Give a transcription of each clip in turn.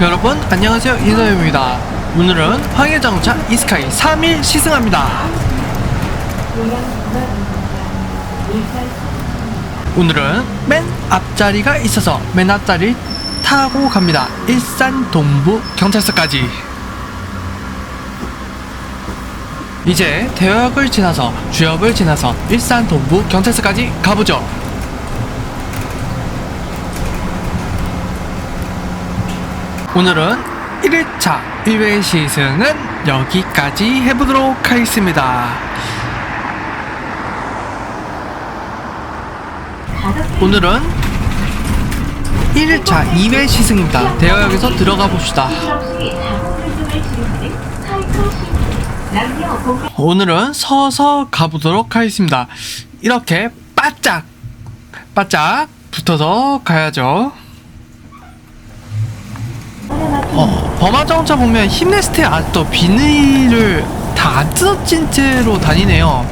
여러분 안녕하세요. 이서영입니다. 오늘은 황해자동차 이스카이 3일 시승합니다. 오늘은 맨 앞자리가 있어서 맨 앞자리 타고 갑니다. 일산 동부 경찰서까지. 이제 대역을 지나서 주역을 지나서 일산 동부 경찰서까지 가보죠 오늘은 1일차 1회 시승은 여기까지 해보도록 하겠습니다. 오늘은 1일차 2회 시승입니다. 대여역에서 들어가 봅시다. 오늘은 서서 가보도록 하겠습니다. 이렇게 바짝, 바짝 붙어서 가야죠. 어, 범화자동차 보면 힘내스테 아직도 비닐을 다 안 뜯어진 채로 다니네요.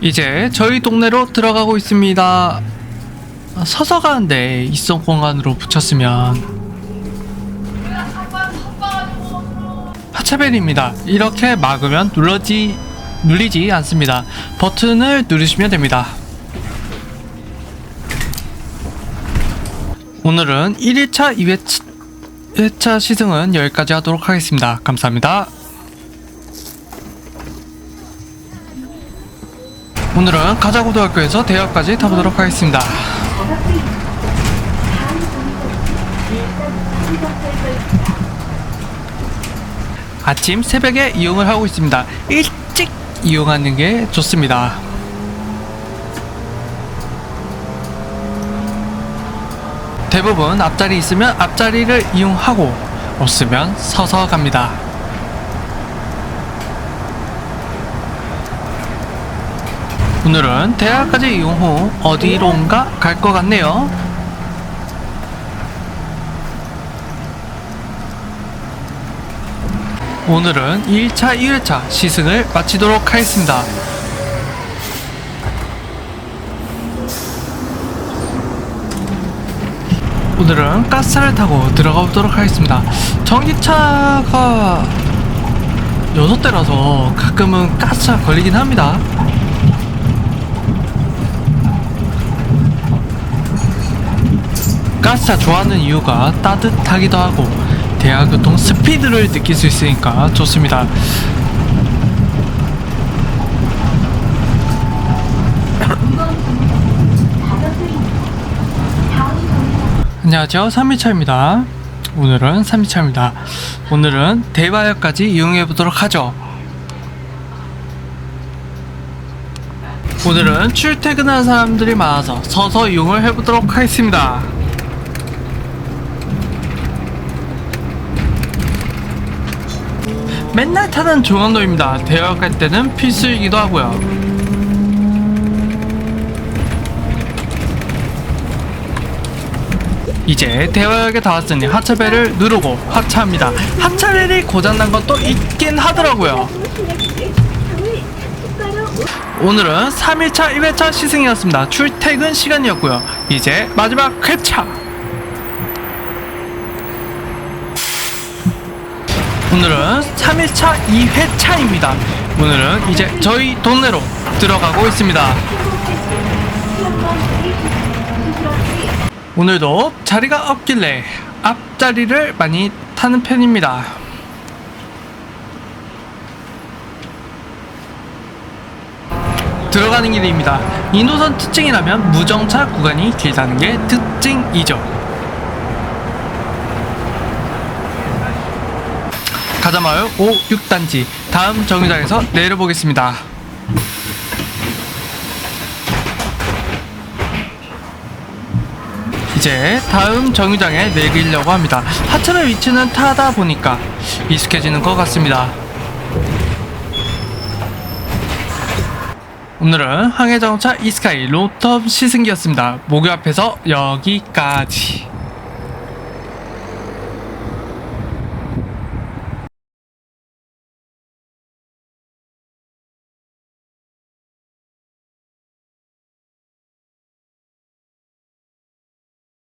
이제 저희 동네로 들어가고 있습니다. 서서 가는데 이성 공간으로 붙였으면 하차벨입니다. 이렇게 막으면 눌러지 눌리지 않습니다. 버튼을 누르시면 됩니다. 오늘은 1일차, 2회차, 2회차 시승은 여기까지 하도록 하겠습니다. 감사합니다. 오늘은 가자고등학교에서 대학까지 타보도록 하겠습니다. 아침 새벽에 이용을 하고 있습니다. 일찍 이용하는 게 좋습니다. 대부분 앞자리 있으면 앞자리를 이용하고 없으면 서서 갑니다. 오늘은 대학까지 이용 후 어디론가 갈 것 같네요. 오늘은 1차, 2회차 시승을 마치도록 하겠습니다. 오늘은 가스를 타고 들어가 보도록 하겠습니다. 전기차가 6대라서 가끔은 가스가 걸리긴 합니다. 가스차 좋아하는 이유가 따뜻하기도 하고 대하교통 스피드를 느낄 수 있으니까 좋습니다. 안녕하세요. 3일차입니다. 오늘은 3일차입니다. 오늘은 대바역까지 이용해 보도록 하죠. 오늘은 출퇴근하는 사람들이 많아서 서서 이용을 해 보도록 하겠습니다. 맨날 타는 중앙도입니다. 대역 갈 때는 필수이기도 하고요. 이제 대화역에 다 왔으니 하차벨을 누르고 하차합니다. 하차벨이 고장난 것도 있긴 하더라고요. 오늘은 3일차 1회차 시승이었습니다. 출퇴근 시간이었고요. 이제 마지막 회차. 오늘은 3일차 2회차입니다. 오늘은 이제 저희 동네로 들어가고 있습니다. 오늘도 자리가 없길래 앞자리를 많이 타는 편입니다. 들어가는 길입니다. 이 노선 특징이라면 무정차 구간이 길다는 게 특징이죠. 가자마을 5, 6단지 다음 정류장에서 내려보겠습니다. 이제 다음 정류장에 내리려고 합니다. 하차의 위치는 타다 보니까 익숙해지는 것 같습니다. 오늘은 항해자동차 이스카이 로텀 시승기였습니다. 목요 앞에서 여기까지.